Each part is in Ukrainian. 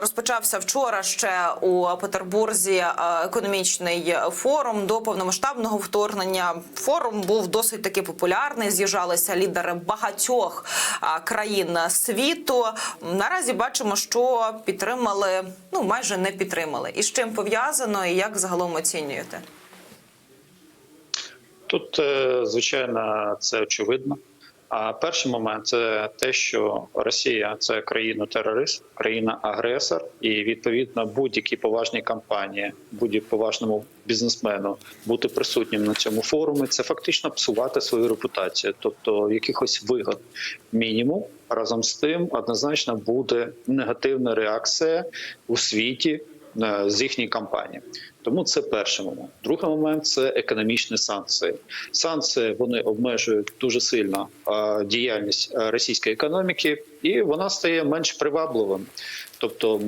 розпочався вчора ще у Петербурзі е, економічний форум до повномасштабного вторгнення. Форум був досить таки популярний. З'їжджалися лідери багатьох е, країн світу. Наразі бачимо, що підтримали, ну майже не підтримали. І з чим пов'язано, і як загалом оцінюєте? Тут, е, звичайно, це очевидно. А перший момент це те, що Росія це країна-терорист, країна-агресор, і відповідно будь-які поважні компанії, будь-якому поважному бізнесмену бути присутнім на цьому форумі, це фактично псувати свою репутацію, тобто якихось вигод мінімум. Разом з тим, однозначно буде негативна реакція у світі з їхньої кампанії. Тому це перший момент. Другий момент це економічні санкції. Санкції вони обмежують дуже сильно е, діяльність е, російської економіки, і вона стає менш привабливим. Тобто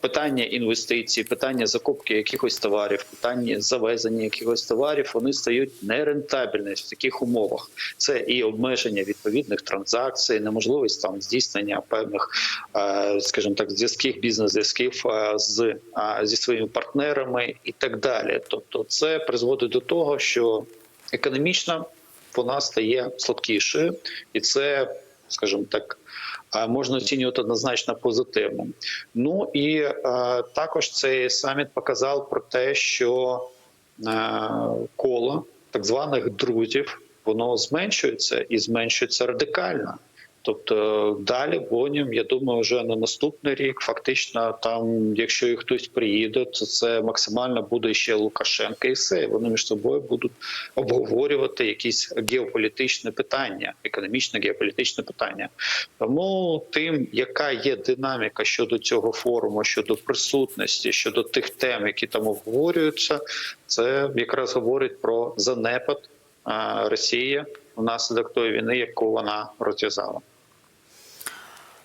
питання інвестицій, питання закупки якихось товарів, питання завезення якихось товарів, вони стають нерентабельні в таких умовах. Це і обмеження відповідних транзакцій, неможливість там здійснення певних, е, скажімо так, зв'язків, бізнес-зв'язків е, з е, зі своїми партнерами і так далі. Тобто, це призводить до того, що економічно вона стає слабкішою, і це, скажімо так, можна оцінювати однозначно позитивно. Ну і е, також цей саміт показав про те, що е, коло так званих друзів воно зменшується і зменшується радикально. Тобто далі Бонім, я думаю, вже на наступний рік, фактично, там, якщо і хтось приїде, то це максимально буде ще Лукашенка і все. Вони між собою будуть обговорювати якісь геополітичні питання, економічне геополітичне питання. Тому тим, яка є динаміка щодо цього форуму, щодо присутності, щодо тих тем, які там обговорюються, це якраз говорить про занепад Росії внаслідок тої війни, яку вона розв'язала.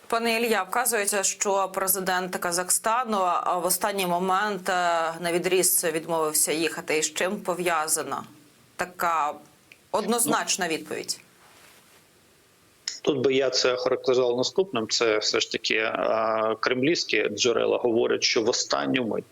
Пане Ілля, вказується, що президент Казахстану в останній момент е, на відріз відмовився їхати. І з чим пов'язана така однозначна відповідь? Тут би я це характеризував наступним. Це все ж таки кремлівські джерела говорять, що в останню мить,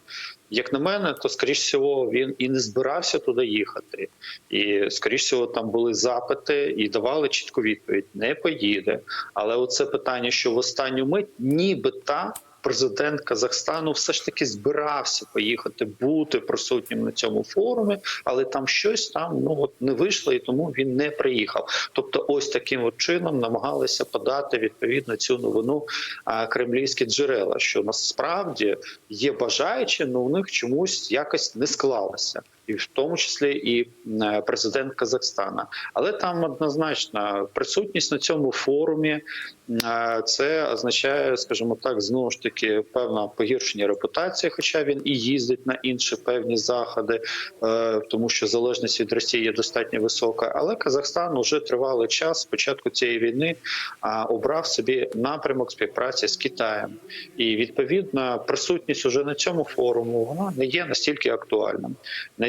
як на мене, то скоріш всього він і не збирався туди їхати. І скоріш всього там були запити і давали чітку відповідь: не поїде. Але оце питання, що в останню мить, ніби та. Президент Казахстану все ж таки збирався поїхати бути присутнім на цьому форумі, але там щось там ну от не вийшло, і тому він не приїхав. Тобто, ось таким от чином намагалися подати відповідно цю новину кремлівські джерела, що насправді є бажаючі, але у них чомусь якось не склалося. І в тому числі і е, президент Казахстана, але там однозначно присутність на цьому форумі е, це означає, скажімо так, знову ж таки певна погіршення репутації, хоча він і їздить на інші певні заходи, е, тому що залежність від Росії є достатньо висока. Але Казахстан уже тривалий час з початку цієї війни обрав собі напрямок співпраці з Китаєм, і відповідно присутність уже на цьому форуму вона не є настільки актуальним.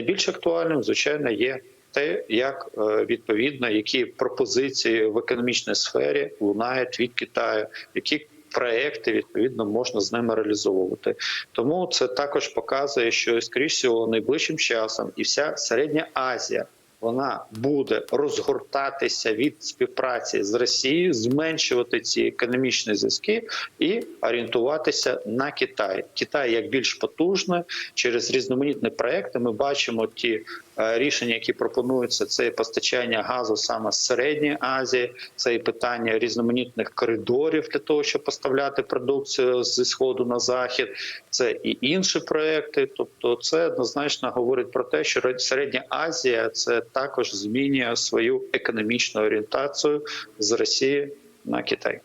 Найбільш актуальним, звичайно, є те, як е, відповідно які пропозиції в економічній сфері лунають від Китаю, які проекти відповідно можна з ними реалізовувати. Тому це також показує, що скоріш всього найближчим часом і вся середня Азія. Вона буде розгортатися від співпраці з Росією, зменшувати ці економічні зв'язки і орієнтуватися на Китай. Китай як більш потужне через різноманітні проекти. Ми бачимо ті рішення, які пропонуються. Це постачання газу саме з середньої Азії, це і питання різноманітних коридорів для того, щоб поставляти продукцію зі сходу на захід. Це і інші проекти. Тобто, це однозначно говорить про те, що середня Азія це також змінює свою економічну орієнтацію з Росії на Китай.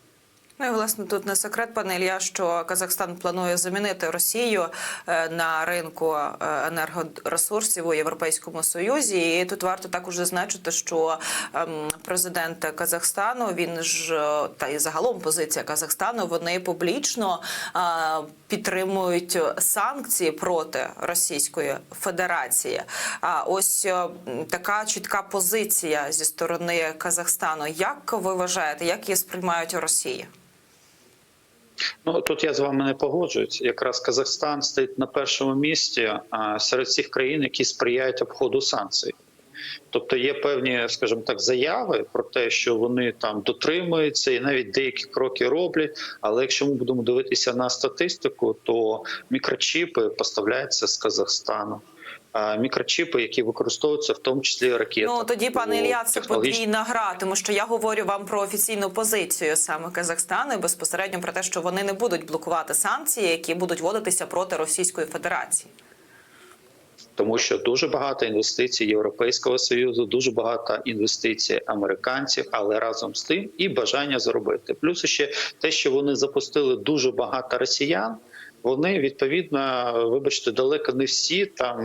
Ну і власне тут не секрет, пане Ілля, що Казахстан планує замінити Росію е, на ринку е, енергоресурсів у Європейському Союзі. І тут варто також зазначити, що ем, президент Казахстану він ж е, та і загалом позиція Казахстану вони публічно підтримують санкції проти Російської Федерації. А ось така чітка позиція зі сторони Казахстану. Як ви вважаєте, як її сприймають у Росії? Ну тут я з вами не погоджуюсь. Якраз Казахстан стоїть на першому місці а, серед всіх країн, які сприяють обходу санкцій. Тобто є певні, скажімо так, заяви про те, що вони там дотримуються і навіть деякі кроки роблять. Але якщо ми будемо дивитися на статистику, то мікрочіпи поставляються з Казахстану. Мікрочіпи, які використовуються в тому числі ракети. Ну тоді, пане Ілля, це подвійна гра, тому що я говорю вам про офіційну позицію саме Казахстану і безпосередньо про те, що вони не будуть блокувати санкції, які будуть вводитися проти Російської Федерації. тому що дуже багато інвестицій Європейського союзу, дуже багато інвестицій американців, але разом з тим і бажання заробити. Плюс ще те, що вони запустили дуже багато росіян. Вони відповідно, вибачте, далеко не всі там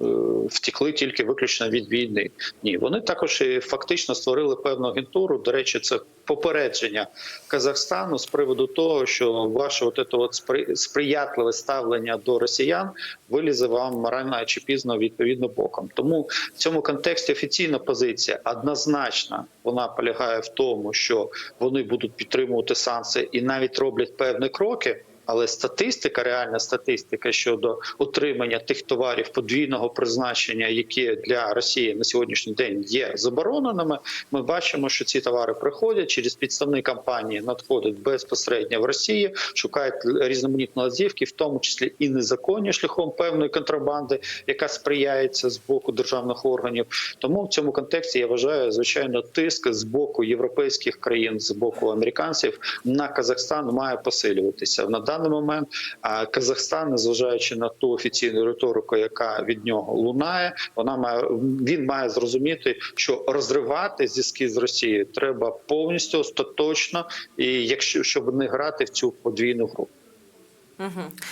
е, втекли тільки виключно від війни. Ні, вони також і фактично створили певну агентуру. До речі, це попередження Казахстану з приводу того, що ваше от от спри- сприятливе ставлення до росіян вилізе вам рано чи пізно відповідно боком. Тому в цьому контексті офіційна позиція однозначно вона полягає в тому, що вони будуть підтримувати санкції і навіть роблять певні кроки. Але статистика, реальна статистика щодо отримання тих товарів подвійного призначення, які для Росії на сьогоднішній день є забороненими, ми бачимо, що ці товари приходять через підставні компанії, надходять безпосередньо в Росію, шукають різноманітні лазівки, в тому числі і незаконні шляхом певної контрабанди, яка сприяється з боку державних органів. Тому в цьому контексті я вважаю, звичайно, тиск з боку європейських країн, з боку американців на Казахстан має посилюватися даний момент. А Казахстан, незважаючи на ту офіційну риторику, яка від нього лунає, вона має він має зрозуміти, що розривати зв'язки з Росією треба повністю остаточно, і якщо щоб не грати в цю подвійну гру. Угу.